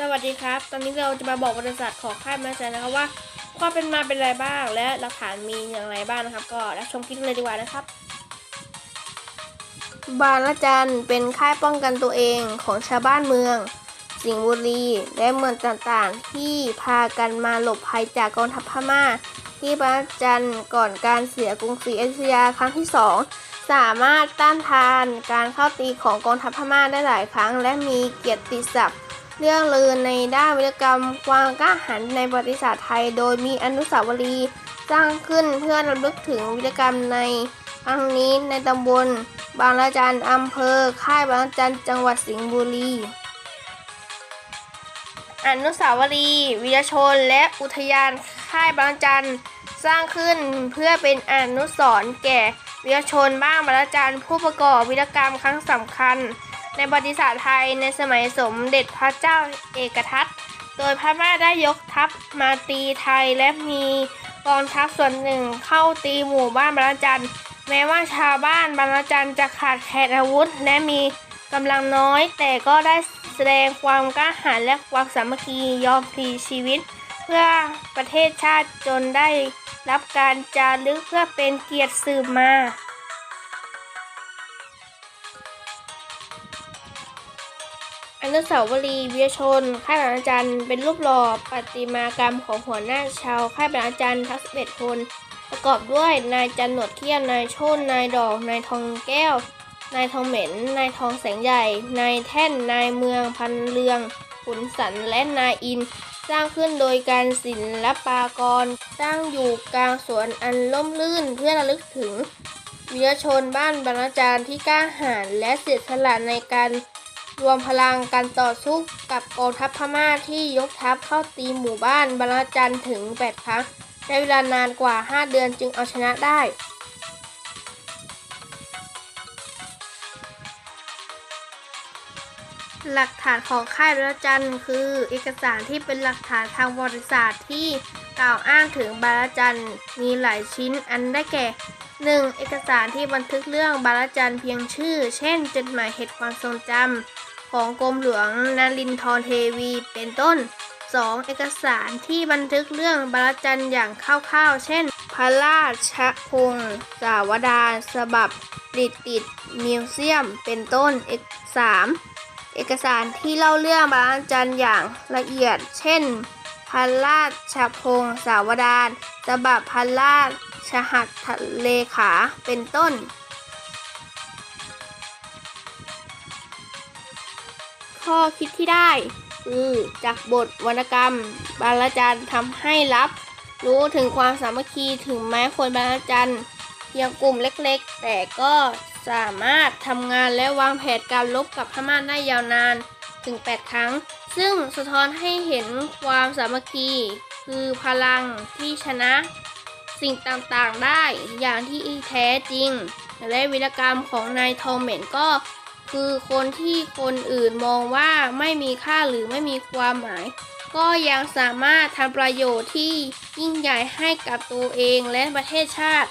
สวัสดีครับ ตอนนี้เราจะมาบอกบริษัทของค่ายมาจันนะครับว่า ความเป็นมาเป็นอะไรบ้าง และหลักฐานมีอย่างไรบ้างนะครับ ก็รับชมคลิปเลยดีกว่านะครับ บางละจันเป็นค่ายป้องกันตัวเองของชาวบ้านเมือง สิงห์บุรีและเมืองต่างๆ ที่พากันมาหลบภัยจากกองทัพพม่า ที่บางละจันก่อนการเสียกรุงศรีอยุธยาครั้งที่สองสามารถต้านทานการเข้าตีของกองทัพพม่าได้หลายครั้ง และมีเกียรติศักดิ์ เรื่องลือในด้านวิทยกรรมความกล้าหาญในประวัติศาสตร์ไทย โดยมีอนุสาวรีย์สร้างขึ้นเพื่อระลึกถึงวิทยกรรมในครั้งนี้ในตำบล บางละจันอำเภอ ค่ายบางละจันจังหวัดสิงห์บุรี อนุสาวรีย์วีรชนและอุทยานค่ายบางละจันสร้างขึ้นเพื่อเป็นอนุสรณ์แก่วีรชนบ้างบางละจันผู้ประกอบวิรกรรมครั้งสำคัญ ในประวัติศาสตร์ไทยในสมัยสมเด็จพระเจ้าเอกทัตโดยพม่าได้ยกทัพมาตีไทยและมีกองทัพส่วนหนึ่งเข้าตีหมู่บ้านบางละจันแม้ว่าชาวบ้านบางละจันจะขาดแคลนอาวุธ และมีกำลังน้อย แต่ก็ได้แสดงความกล้าหาญและความสามัคคียอมพลีชีวิต เพื่อประเทศชาติจนได้รับการจารึกเพื่อเป็นเกียรติสืบมา อนุสาวรีย์วีรชน ค่ายบรรณาจันทร์เป็นรูปหล่อประติมากรรมของหัวหน้าชาวค่ายบรรณาจันทร์ทั้ง 11 คน ประกอบด้วยนายจันหนวดเขี้ยน นายโชนนายดอก นายทองแก้ว นายทองเหม็น นายทองแสงใหญ่ นายแท่น นายเมืองพันเรือง ขุนสัน และนายอิน สร้างขึ้นโดยการศิลปากร ตั้งอยู่กลางสวนอันล่มลื่นเพื่อระลึกถึงวีรชนบ้านบรรณาจันทร์ที่กล้าหาญและเสียสละในการ รวมพลังการต่อสู้กับกองทัพพม่าที่ยกทัพเข้าตีหมู่บ้านบรรณาจันทร์ถึง 8 ครั้งใช้เวลานานกว่า 5 เดือนจึงเอาชนะได้หลักฐานของค่ายบรรณาจันทร์คือเอกสารที่เป็นหลักฐานทางประวัติศาสตร์ที่กล่าวอ้างถึงบรรณาจันทร์มีหลายชิ้นอันได้แก่ 1. เอกสารที่บันทึกเรื่องบารจันเพียงชื่อ เช่น จดหมายเหตุความทรงจำ ของกรมหลวงนารินทรเทวีเป็นต้น 2. เอกสารที่บันทึกเรื่องบารจันอย่างคร่าวๆ เช่น พระราชพงศ์สาวดารฉบับติดติดมิวเซียม เป็นต้นเอก 3. เอกสารที่เล่าเรื่องบารจันอย่างละเอียด เช่น พระราชพงศ์สาวดารฉบับพระราชหัตถเลขา เป็นต้น ข้อคิดที่ได้ คือจากบทวรรณกรรม บารจันทำให้รับ รู้ถึงความสามัคคีถึงแม้คนบารจันเพียงกลุ่มเล็กๆ แต่ก็สามารถทำงานและวางแผนการลบกับพม่าได้ยาวนานถึง 8 ครั้ง ซึ่งสะท้อนให้เห็นความสามัคคี คือพลังที่ชนะ สิ่งต่างๆได้อย่างที่แท้จริง และวิรกรรมของนายทองเหม็นก็ คือคนที่คนอื่นมองว่าไม่มีค่าหรือไม่มีความหมาย ก็ยังสามารถทำประโยชน์ที่ยิ่งใหญ่ให้กับตัวเองและประเทศชาติ